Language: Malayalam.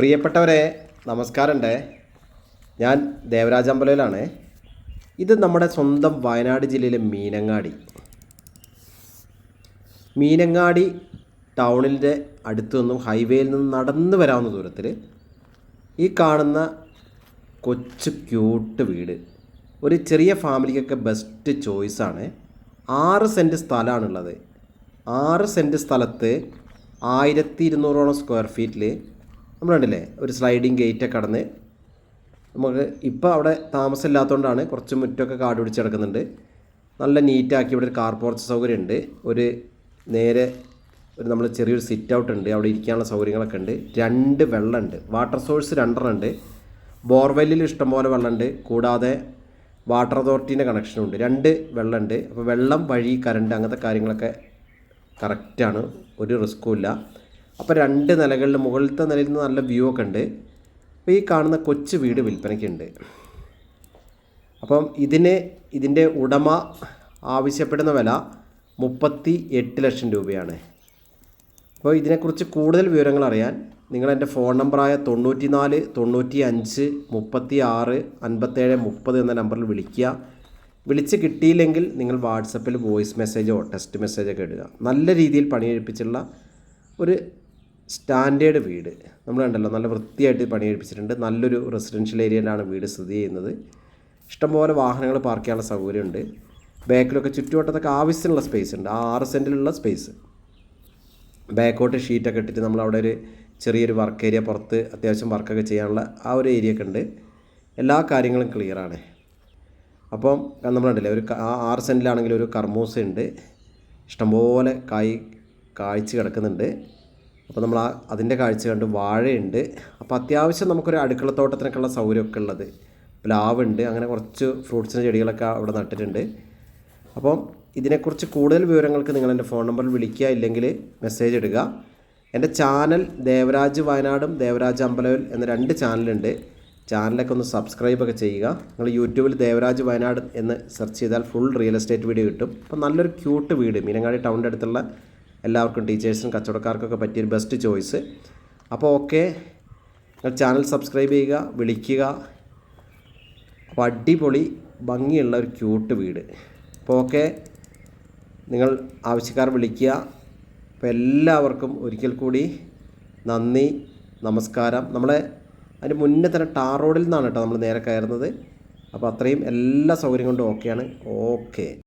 പ്രിയപ്പെട്ടവരെ നമസ്കാരമുണ്ട്. ഞാൻ ദേവരാജ് അമ്പലയിലാണ് ഇത് നമ്മുടെ സ്വന്തം വയനാട് ജില്ലയിലെ മീനങ്ങാടി. മീനങ്ങാടി ടൗണിന്റെ അടുത്തു നിന്നും ഹൈവേയിൽ നിന്നും നടന്നു വരാവുന്ന ദൂരത്തിൽ ഈ കാണുന്ന കൊച്ചു ക്യൂട്ട് വീട് ഒരു ചെറിയ ഫാമിലിക്കൊക്കെ ബെസ്റ്റ് ചോയ്സാണ്. ആറ് സെന്റ് സ്ഥലമാണുള്ളത്. ആറ് സെന്റ് സ്ഥലത്ത് ആയിരത്തി ഇരുന്നൂറോളം സ്ക്വയർ ഫീറ്റിൽ നമ്മൾ കണ്ടില്ലേ ഒരു സ്ലൈഡിങ് ഗേറ്റ് കടന്ന് നമുക്ക് ഇപ്പോൾ അവിടെ താമസമില്ലാത്തതുകൊണ്ടാണ് കുറച്ച് മുറ്റമൊക്കെ കാട് പിടിച്ച് കിടക്കുന്നുണ്ട് നല്ല നീറ്റാക്കി ഇവിടെ ഒരു കാർ പോർച്ച് സൗകര്യം ഉണ്ട് ഒരു നേരെ ഒരു നമ്മൾ ചെറിയൊരു സിറ്റ് ഔട്ട് ഉണ്ട്. അവിടെ ഇരിക്കാനുള്ള സൗകര്യങ്ങളൊക്കെ ഉണ്ട്. രണ്ട് വെള്ളമുണ്ട്. വാട്ടർ സോഴ്സ് രണ്ടെണ്ണം ഉണ്ട്. ബോർവെല്ലിൽ ഇഷ്ടംപോലെ വെള്ളമുണ്ട്. കൂടാതെ വാട്ടർ അതോറിറ്റീന്റെ കണക്ഷനും ഉണ്ട്. രണ്ട് വെള്ളമുണ്ട്. അപ്പോൾ വെള്ളം വഴി കറണ്ട് അങ്ങനത്തെ കാര്യങ്ങളൊക്കെ കറക്റ്റാണ് ഒരു റിസ്ക്കും ഇല്ല. അപ്പോൾ രണ്ട് നിലകളിൽ മുകളിലത്തെ നിലയിൽ നിന്ന് നല്ല വ്യൂ ഒക്കെ ഉണ്ട്. അപ്പോൾ ഈ കാണുന്ന കൊച്ചു വീട് വിൽപ്പനയ്ക്കുണ്ട്. അപ്പം ഇതിന് ഇതിന്റെ ഉടമ ആവശ്യപ്പെടുന്ന വില മുപ്പത്തി എട്ട് ലക്ഷം രൂപയാണ്. അപ്പോൾ ഇതിനെക്കുറിച്ച് കൂടുതൽ വിവരങ്ങൾ അറിയാൻ നിങ്ങൾ എന്റെ ഫോൺ നമ്പറായ തൊണ്ണൂറ്റി നാല് തൊണ്ണൂറ്റി അഞ്ച് മുപ്പത്തി ആറ് അൻപത്തേഴ് മുപ്പത് എന്ന നമ്പറിൽ വിളിക്കുക. വിളിച്ച് കിട്ടിയില്ലെങ്കിൽ നിങ്ങൾ വാട്സപ്പിൽ വോയിസ് മെസ്സേജോ ടെക്സ്റ്റ് മെസ്സേജൊക്കെ ഇടുക. നല്ല രീതിയിൽ പണിയെടുപ്പിച്ചുള്ള ഒരു സ്റ്റാൻഡേർഡ് വീട്. നമ്മൾ കണ്ടല്ലോ നല്ല വൃത്തിയായിട്ട് പണിയെടുപ്പിച്ചിട്ടുണ്ട്. നല്ലൊരു റെസിഡൻഷ്യൽ ഏരിയയിലാണ് വീട് സ്ഥിതി ചെയ്യുന്നത്. ഇഷ്ടംപോലെ വാഹനങ്ങൾ പാർക്ക് ചെയ്യാനുള്ള സൗകര്യമുണ്ട്. ബാക്കിലൊക്കെ ചുറ്റുവട്ടത്തൊക്കെ ആവശ്യമുള്ള സ്പേസ് ഉണ്ട്. ആ ആറ് സെന്റിലുള്ള സ്പേസ് ബാക്കോട്ട് ഷീറ്റൊക്കെ ഇട്ടിട്ട് നമ്മൾ അവിടെ ഒരു ചെറിയൊരു വർക്ക് ഏരിയ പുറത്ത് അത്യാവശ്യം വർക്കൊക്കെ ചെയ്യാനുള്ള ആ ഒരു ഏരിയ ഒക്കെ ഉണ്ട്. എല്ലാ കാര്യങ്ങളും ക്ലിയറാണ് അപ്പം നമ്മൾ കണ്ടില്ലേ ഒരു ആ ആറ് സെന്റിലാണെങ്കിൽ ഒരു കർമൂസ ഉണ്ട് ഇഷ്ടംപോലെ കായ് കായ്ച്ച് കിടക്കുന്നുണ്ട്. അപ്പോൾ നമ്മൾ ആ അതിന്റെ കാഴ്ച കണ്ട് വാഴയുണ്ട്. അപ്പോൾ അത്യാവശ്യം നമുക്കൊരു അടുക്കളത്തോട്ടത്തിനൊക്കെയുള്ള സൗകര്യമൊക്കെ ഉള്ളത്. പ്ലാവുണ്ട് അങ്ങനെ കുറച്ച് ഫ്രൂട്ട്സിന്റെ ചെടികളൊക്കെ അവിടെ നട്ടിട്ടുണ്ട്. അപ്പം ഇതിനെക്കുറിച്ച് കൂടുതൽ വിവരങ്ങൾക്ക് നിങ്ങൾ എന്റെ ഫോൺ നമ്പറിൽ വിളിക്കുക ഇല്ലെങ്കിൽ മെസ്സേജ് ഇടുക. എന്റെ ചാനൽ ദേവരാജ് വയനാടും ദേവരാജ് അമ്പലവിൽ എന്ന രണ്ട് ചാനലുണ്ട്. ചാനലൊക്കെ ഒന്ന് സബ്സ്ക്രൈബൊക്കെ ചെയ്യുക. നിങ്ങൾ യൂട്യൂബിൽ ദേവരാജ് വയനാട് എന്ന് സെർച്ച് ചെയ്താൽ ഫുൾ റിയൽ എസ്റ്റേറ്റ് വീഡിയോ കിട്ടും. അപ്പം നല്ലൊരു ക്യൂട്ട് വീട് മീനങ്ങാടി ടൗണിന്റെ അടുത്തുള്ള എല്ലാവർക്കും ടീച്ചേഴ്സിനും കച്ചവടക്കാർക്കൊക്കെ പറ്റിയൊരു ബെസ്റ്റ് ചോയ്സ്. അപ്പോൾ ഓക്കെ നിങ്ങൾ ചാനൽ സബ്സ്ക്രൈബ് ചെയ്യുക വിളിക്കുക. അപ്പോൾ അടിപൊളി ഭംഗിയുള്ള ഒരു ക്യൂട്ട് വീട്. അപ്പോൾ ഓക്കെ നിങ്ങൾ ആവശ്യക്കാർ വിളിക്കുക. അപ്പോൾ എല്ലാവർക്കും ഒരിക്കൽ കൂടി നന്ദി നമസ്കാരം. നമ്മളെ അതിന് മുന്നേ തന്നെ ടാർ റോഡിൽ നിന്നാണ് കേട്ടോ നമ്മൾ നേരെ കയറുന്നത്. അപ്പോൾ അത്രയും എല്ലാ സൗകര്യം കൊണ്ടും ഓക്കെയാണ്. ഓക്കെ.